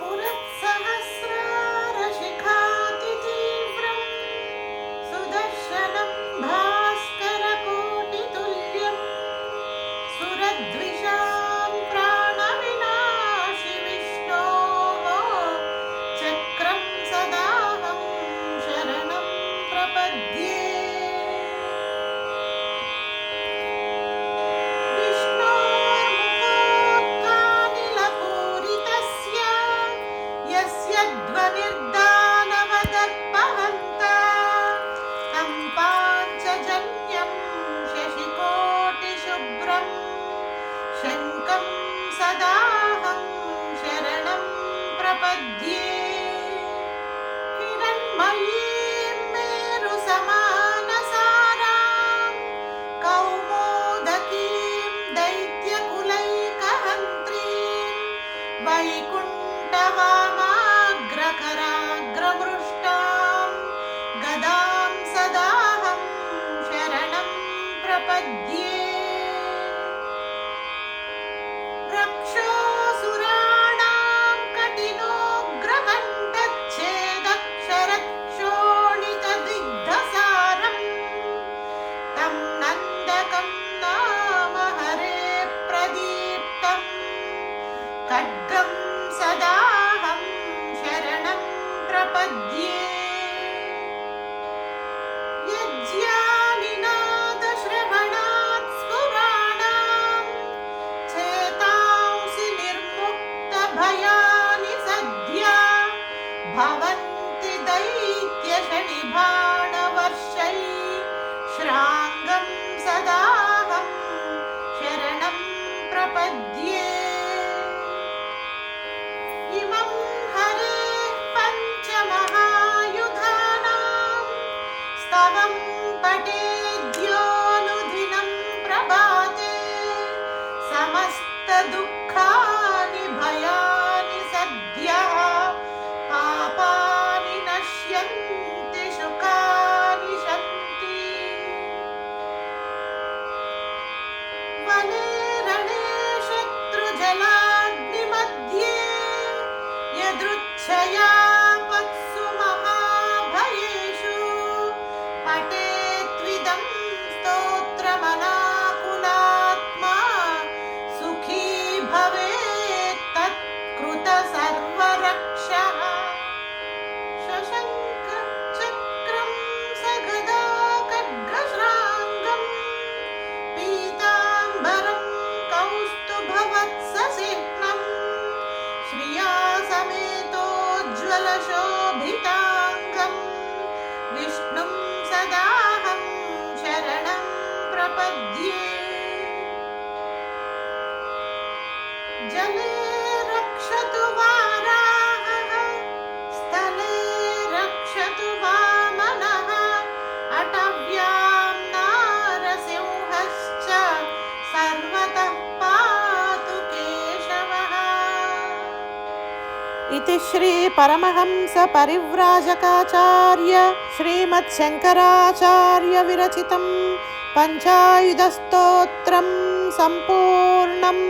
पुरःसहस्रारशिखातितीव्रम् सुदर्शनं भास्करकोटितुल्यम् सुरद्विषां प्राणविनाशि विष्णोः चक्रं शरणं प्रपद्ये सदाहं शरणं प्रपद्ये। हिरण्मयीं मेरुसमानसारां कौमोदकीं दैत्यकुलैकहन्त्रीं। वैकुण्ठवामाग्रकराग्रमृष्टां गदां सदाहं शरणं प्रपद्ये नन्दकं नाम हरे प्रदीप्तम्। खड्गं सदाहं शरणं प्रपद्ये। यज्ञानिनादश्रवणात् स्फुराणां चेतांसि सद्या। सदाहं शरणं प्रपद्ये। इमं हरेः पञ्चमहायुधानां स्तवं पठेद्योऽनुदिनं प्रभाते समस्तदुःखानि Yeah. समेतोज्ज्वलशोभिताङ्गम् विष्णुं सदाहं शरणं प्रपद्ये। जले रक्षतु वाराहः इति श्रीपरमहंसपरिव्राजकाचार्य श्रीमत्शङ्कराचार्यविरचितं पञ्चायुधस्तोत्रं सम्पूर्णम्